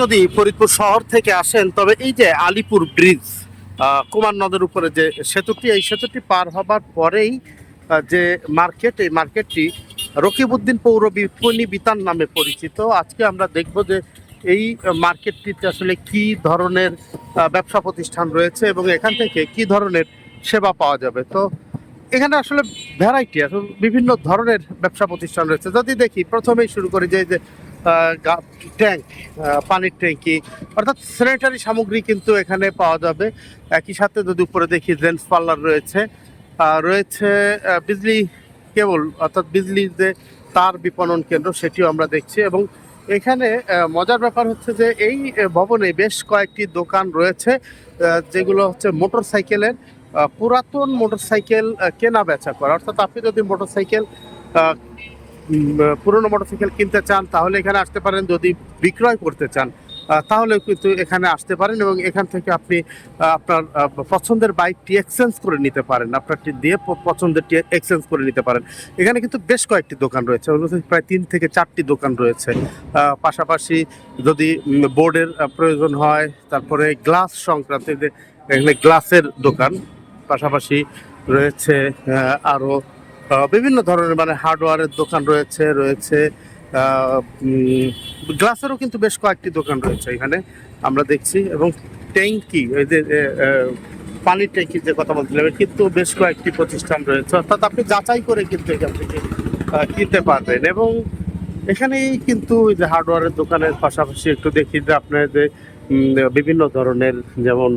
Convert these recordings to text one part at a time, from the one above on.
যদি ফরিদপুর শহর থেকে আসেন, তবে এই যে আলিপুর ব্রিজ কুমার নদের উপরে যে সেতুটি, এই সেতুটি পার হবার পরেই যে মার্কেট, এই মার্কেটটি রকিবউদ্দিন পৌর বিপণী বিতান নামে পরিচিত। আজকে আমরা দেখব যে এই মার্কেটটিতে আসলে কি ধরনের ব্যবসা প্রতিষ্ঠান রয়েছে এবং এখান থেকে কি ধরনের সেবা পাওয়া যাবে। তো এখানে আসলে ভ্যারাইটি, আসলে বিভিন্ন ধরনের ব্যবসা প্রতিষ্ঠান রয়েছে। যদি দেখি, প্রথমেই শুরু করি যে যে ট্যাঙ্ক পানির ট্যাঙ্কি, অর্থাৎ স্যানিটারি সামগ্রী কিন্তু এখানে পাওয়া যাবে। একই সাথে যদি উপরে দেখি, জেন্টস পার্লার রয়েছে। রয়েছে বিজলি কেবল, অর্থাৎ বিজলি যে তার বিপণন কেন্দ্র, সেটিও আমরা দেখছি। এবং এখানে মজার ব্যাপার হচ্ছে যে এই ভবনে বেশ কয়েকটি দোকান রয়েছে যেগুলো হচ্ছে মোটর সাইকেলের পুরাতন মোটরসাইকেল কেনা বেচা করা। অর্থাৎ আপনি যদি মোটরসাইকেল পুরনো মোটরসাইকেল কিনতে চান তাহলে এখানে আসতে পারেন। যদি বিক্রয় করতে চান তাহলেও কিন্তু এখানে আসতে পারেন এবং এখান থেকে আপনি আপনার পছন্দের বাইকটি এক্সচেঞ্জ করে নিতে পারেন। আপনারটি দিয়ে পছন্দেরটি এক্সচেঞ্জ করে নিতে পারেন। এখানে কিন্তু বেশ কয়েকটি দোকান রয়েছে প্রায় তিন থেকে চারটি দোকান রয়েছে। পাশাপাশি যদি বোর্ডের প্রয়োজন হয় তারপরে গ্লাস সংক্রান্ত এখানে গ্লাসের দোকান পাশাপাশি রয়েছে আহ, আরও আহ, বিভিন্ন ধরনের মানে হার্ডওয়ারের দোকান রয়েছে রয়েছে গ্লাসেরও কিন্তু বেশ কয়েকটি দোকান রয়েছে এখানে, আমরা দেখছি। এবং ট্যাঙ্কি, এই যে পানির ট্যাঙ্কির যে কথা বলছিলাম কিন্তু বেশ কয়েকটি প্রতিষ্ঠান রয়েছে। অর্থাৎ আপনি যাচাই করে কিন্তু এখান থেকে কিনতে পারবেন। এবং এখানেই কিন্তু ওই যে হার্ডওয়ারের দোকানের পাশাপাশি একটু দেখি যে আপনার যে বিভিন্ন ধরনের, যেমন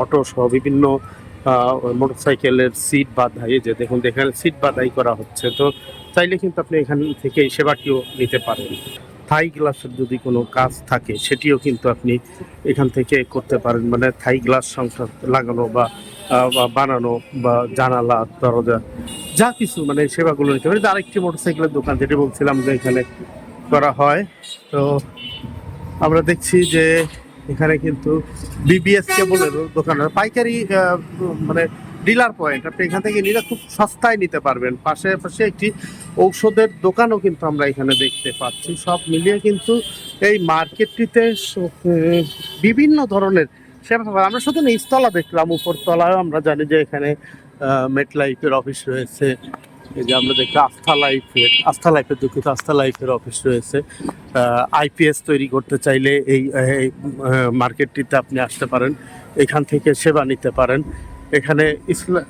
অটো সহ বিভিন্ন মোটরসাইকেলের সিট বাধাই যে দেখুন, এখানে সিট বাধাই করা হচ্ছে। তো চাইলে কিন্তু আপনি এখান থেকে সেবাটিও নিতে পারেন। থাই গ্লাসের যদি কোনো কাজ থাকে, সেটিও কিন্তু আপনি এখান থেকে করতে পারেন। মানে থাই গ্লাস সংসার লাগানো বা বানানো বা জানালা, দরজা, যা কিছু মানে সেবাগুলো নিতে পারেন। আরেকটি মোটরসাইকেলের দোকান, যেটি বলছিলাম যে এখানে করা হয়। তো আমরা দেখছি যে এখানে কিন্তু বিবিএস কেবলের দোকান পাইকারি মানে ডিলার পয়েন্ট আপনি এখান থেকে নিলে খুব সস্তায় নিতে পারবেন। পাশে পাশে একটি ঔষধের দোকানও কিন্তু আমরা এখানে দেখতে পাচ্ছি। সব মিলিয়ে কিন্তু এই মার্কেটটিতে বিভিন্ন ধরনের সেবা আমরা শুধু নিচতলা দেখলাম উপরতলায় আমরা জানি যে এখানে মেট লাইফের অফিস রয়েছে। এই যে আমরা দেখি আস্থা লাইফের আস্থা লাইফের দুঃখিত আস্থা লাইফের অফিস রয়েছে। আইপিএস তৈরি করতে চাইলে এই মার্কেটটিতে আপনি আসতে পারেন। এখান থেকে সেবা নিতে পারেন। এখানে ইসলাম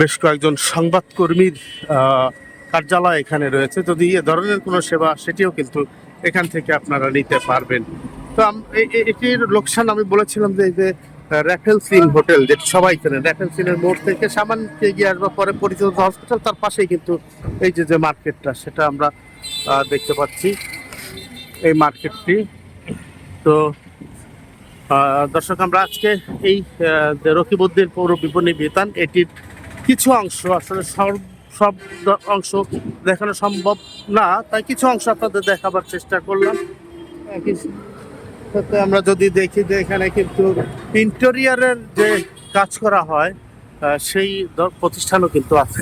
বেশ কয়েকজন সংবাদকর্মীর কার্যালয় এখানে রয়েছে। যদি এ ধরনের কোনো সেবা সেটিও কিন্তু এখান থেকে আপনারা নিতে পারবেন। তো এটির লোকসান আমি বলেছিলাম যে র্যাফেল সিন হোটেল যেটা সবাই চেনেন র্যাফেল সিনের মোড় থেকে সামান্য এগিয়ে আসবার পরে পরিচিত হসপিটাল তার পাশেই কিন্তু এই যে যে মার্কেটটা, সেটা আমরা দেখতে পাচ্ছি এই মার্কেটটি। তো দর্শক, আমরা আজকে এই রকিবউদ্দিন পৌর বিপণী বিতান, এটির কিছু অংশ, আসলে সব সব অংশ দেখানো সম্ভব না, তাই কিছু অংশ আপনাদের দেখাবার চেষ্টা করলাম। সাথে আমরা যদি দেখি যে এখানে কিন্তু ইন্টেরিয়ারের যে কাজ করা হয় সেই প্রতিষ্ঠানও কিন্তু আছে।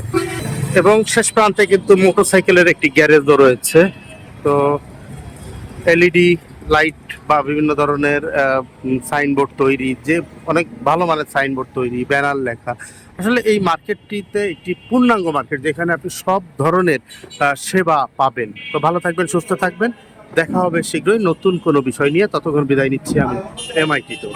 এবং শেষ প্রান্তে কিন্তু মোটরসাইকেলের একটি গ্যারেজও রয়েছে। তো এলইডি, লাইট বা বিভিন্ন ধরনের সাইনবোর্ড তৈরি, যে অনেক ভালো মানের সাইনবোর্ড তৈরি, ব্যানার লেখা। আসলে এই মার্কেটটিতে একটি পূর্ণাঙ্গ মার্কেট, যেখানে আপনি সব ধরনের সেবা পাবেন। তো ভালো থাকবেন, সুস্থ থাকবেন। দেখা হবে শীঘ্রই নতুন কোনো বিষয় নিয়ে। ততক্ষণ বিদায় নিচ্ছি আমি এমআইটি তো।